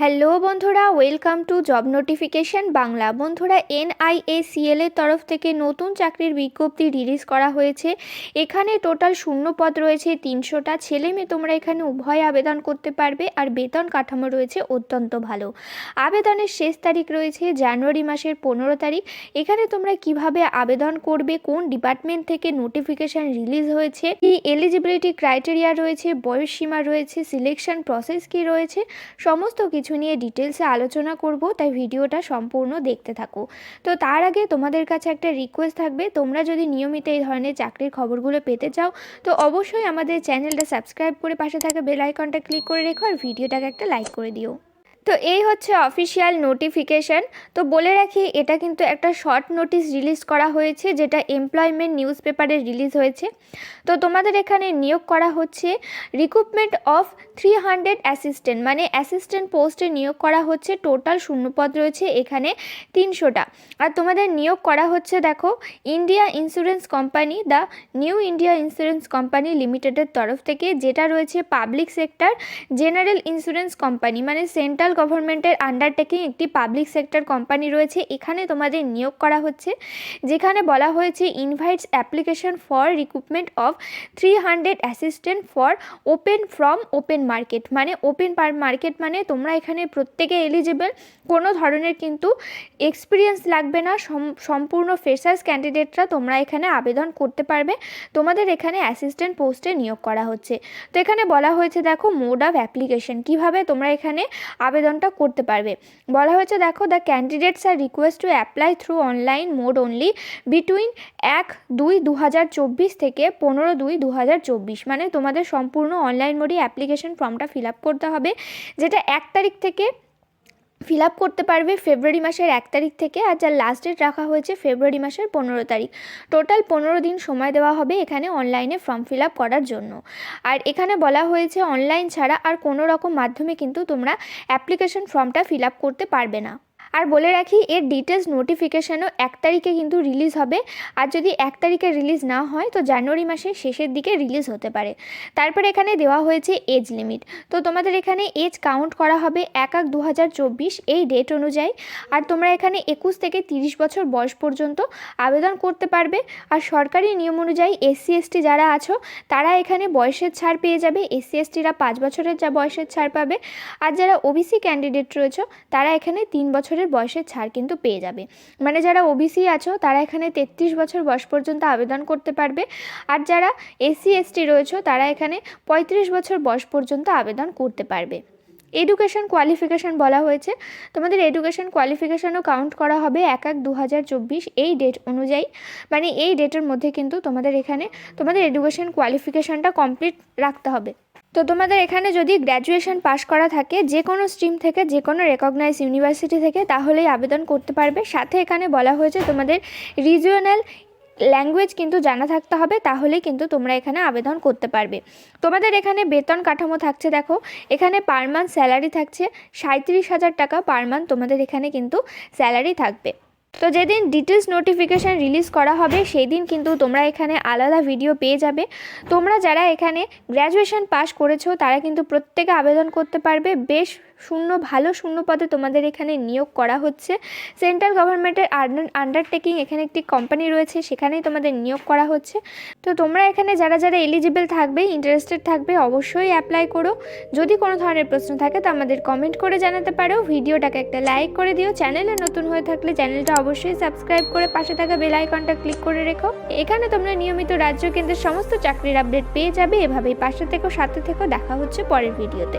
Hello বন্ধুরা welcome to job notification Bangla. বন্ধুরা NIACL এর তরফ থেকে নতুন চাকরির বিজ্ঞপ্তি রিলিজ করা হয়েছে। এখানে টোটাল শূন্য পদ রয়েছে, তিনশোটা ছেলে মেয়ে তোমরা এখানে উভয় আবেদন করতে পারবে আর বেতন কাঠামো রয়েছে অত্যন্ত ভালো। আবেদনের শেষ তারিখ রয়েছে জানুয়ারি মাসের পনেরো তারিখ। এখানে তোমরা কীভাবে আবেদন করবে, কোন ডিপার্টমেন্ট থেকে নোটিফিকেশন রিলিজ হয়েছে, কি এলিজিবিলিটি ক্রাইটেরিয়া রয়েছে বয়স সীমা রয়েছে সিলেকশন প্রসেস কি রয়েছে, সমস্ত কিছু নিয়ে ডিটেলসে আলোচনা করব, তাই ভিডিওটা সম্পূর্ণ দেখতে থাকো। তো তার আগে তোমাদের কাছে একটা রিকোয়েস্ট থাকবে, তোমরা যদি নিয়মিত এই ধরনের চাকরির খবরগুলো পেতে চাও, তো অবশ্যই আমাদের চ্যানেলটা সাবস্ক্রাইব করে পাশে থাকা বেল আইকনটা ক্লিক করে রেখো আর ভিডিওটাকে একটা লাইক করে দিও। তো এই হচ্ছে অফিসিয়াল নোটিফিকেশন তো বলে রাখি, এটা কিন্তু একটা শর্ট নোটিশ রিলিজ করা হয়েছে, যেটা এমপ্লয়মেন্ট নিউজ পেপারে রিলিজ হয়েছে। তো তোমাদের এখানে নিয়োগ করা হচ্ছে recruitment of three hundred assistant মানে অ্যাসিস্ট্যান্ট পোস্টে নিয়োগ করা হচ্ছে টোটাল শূন্যপদ রয়েছে এখানে তিনশোটা। আর তোমাদের নিয়োগ করা হচ্ছে, দেখো India insurance company the New India Insurance Company লিমিটেডের তরফ থেকে, যেটা রয়েছে public sector general insurance company মানে সেন্ট্রাল গভর্নমেন্টের আন্ডারটেকিং একটি পাবলিক সেক্টর কোম্পানি রয়েছে। এখানে তোমাদের নিয়োগ করা হচ্ছে, যেখানে বলা হয়েছে invites application for recruitment of three hundred assistant for open from open market মানে ওপেন মার্কেট মানে তোমরা এখানে প্রত্যেকে এলিজিবল কোনো ধরনের কিন্তু এক্সপিরিয়েন্স লাগবে না, সম- সম্পূর্ণ ফ্রেশার্স ক্যান্ডিডেটরা তোমরা এখানে আবেদন করতে পারবে। তোমাদের এখানে অ্যাসিস্ট্যান্ট পোস্টে নিয়োগ করা হচ্ছে। তো এখানে বলা হয়েছে, দেখো মোড অফ অ্যাপ্লিকেশন কীভাবে তোমরা এখানে আবেদনটা করতে পারবে। বলা হয়েছে, দেখো the candidates are request to apply through online mode only between এক দুই দু হাজার চব্বিশ থেকে পনেরো দুই দু হাজার চব্বিশ। মানে তোমাদের সম্পূর্ণ অনলাইন মোডে অ্যাপ্লিকেশন ফর্মটা ফিল আপ করতে হবে, যেটা এক তারিখ থেকে ফিল আপ করতে পারবে ফেব্রুয়ারি মাসের এক তারিখ থেকে আর যার লাস্ট ডেট রাখা হয়েছে ফেব্রুয়ারি মাসের পনেরো তারিখ। টোটাল পনেরো দিন সময় দেওয়া হবে এখানে অনলাইনে ফর্ম ফিল আপ করার জন্য। আর এখানে বলা হয়েছে অনলাইন ছাড়া আর কোনো রকম মাধ্যমে কিন্তু তোমরা অ্যাপ্লিকেশন ফর্মটা ফিল আপ করতে পারবে না। আর বলে রাখি, এর ডিটেলস নোটিফিকেশানও এক তারিখে কিন্তু রিলিজ হবে। আর যদি এক তারিখে রিলিজ না হয়, তো জানুয়ারি মাসের শেষের দিকে রিলিজ হতে পারে। তারপরে এখানে দেওয়া হয়েছে এজ লিমিট তো তোমাদের এখানে এজ কাউন্ট করা হবে এক এক দু এই ডেট অনুযায়ী। আর তোমরা এখানে একুশ থেকে তিরিশ বছর বয়স পর্যন্ত আবেদন করতে পারবে। আর সরকারি নিয়ম অনুযায়ী এসসি এসটি যারা আছো, তারা এখানে বয়সের ছাড় পেয়ে যাবে। এসসি এসটিরা পাঁচ বছরের যা বয়সের ছাড় পাবে। আর যারা ওবিসি ক্যান্ডিডেট রয়েছে, তারা এখানে তিন বছরের বয়সের ছাড় কিন্তু পেয়ে যাবে। মানে যারা ওবিসি আছো, তারা এখানে তেত্রিশ বছর বয়স পর্যন্ত আবেদন করতে পারবে। আর যারা এসসি এসটি রয়েছে, তারা এখানে পঁয়ত্রিশ বছর বয়স পর্যন্ত আবেদন করতে পারবে। এডুকেশন কোয়ালিফিকেশান বলা হয়েছে। তোমাদের এডুকেশন কোয়ালিফিকেশানও কাউন্ট করা হবে এক এক দু এই ডেট অনুযায়ী। মানে এই ডেটের মধ্যে কিন্তু তোমাদের এখানে তোমাদের এডুকেশন কোয়ালিফিকেশানটা কমপ্লিট রাখতে হবে। তো তোমাদের এখানে যদি গ্র্যাজুয়েশন পাশ করা থাকে যে কোনো স্ট্রিম থেকে যে কোনো রেকগনাইজ ইউনিভার্সিটি থেকে, তাহলেই আবেদন করতে পারবে। সাথে এখানে বলা হয়েছে তোমাদের রিজিওনাল ল্যাঙ্গুয়েজ কিন্তু জানা থাকতে হবে, তাহলেই কিন্তু তোমরা এখানে আবেদন করতে পারবে। তোমাদের এখানে বেতন কাঠামো থাকছে, দেখো। এখানে পার মান্থ স্যালারি থাকছে সাঁত্রিশ হাজার টাকা পার মান্থ তোমাদের এখানে কিন্তু স্যালারি থাকবে। তো যেদিন ডিটেলস নোটিফিকেশান রিলিজ করা হবে সেই দিন কিন্তু তোমরা এখানে আলাদা ভিডিও পেয়ে যাবে। তোমরা যারা এখানে গ্র্যাজুয়েশন পাস করেছ, তারা কিন্তু প্রত্যেকে আবেদন করতে পারবে। বেশ শূন্য, ভালো শূন্য পদে তোমাদের এখানে নিয়োগ করা হচ্ছে। সেন্ট্রাল গভর্নমেন্টের আন্ডারটেকিং এখানে একটি কোম্পানি রয়েছে, সেখানেই তোমাদের নিয়োগ করা হচ্ছে। তো তোমরা এখানে যারা যারা এলিজিবল থাকবে ইন্টারেস্টেড থাকবে, অবশ্যই অ্যাপ্লাই করো। যদি কোনো ধরনের প্রশ্ন থাকে তো আমাদের কমেন্ট করে জানাতে পারো। ভিডিওটাকে একটা লাইক করে দিও। চ্যানেলে নতুন হয়ে থাকলে চ্যানেলটা অবশ্যই সাবস্ক্রাইব করে পাশে থাকা বেল আইকনটা ক্লিক করে রেখো। এখানে তোমরা নিয়মিত রাজ্য কেন্দ্রের সমস্ত চাকরির আপডেট পেয়ে যাবে। এভাবেই পাশে থেকো, সাথে থেকো। দেখা হচ্ছে পরের ভিডিওতে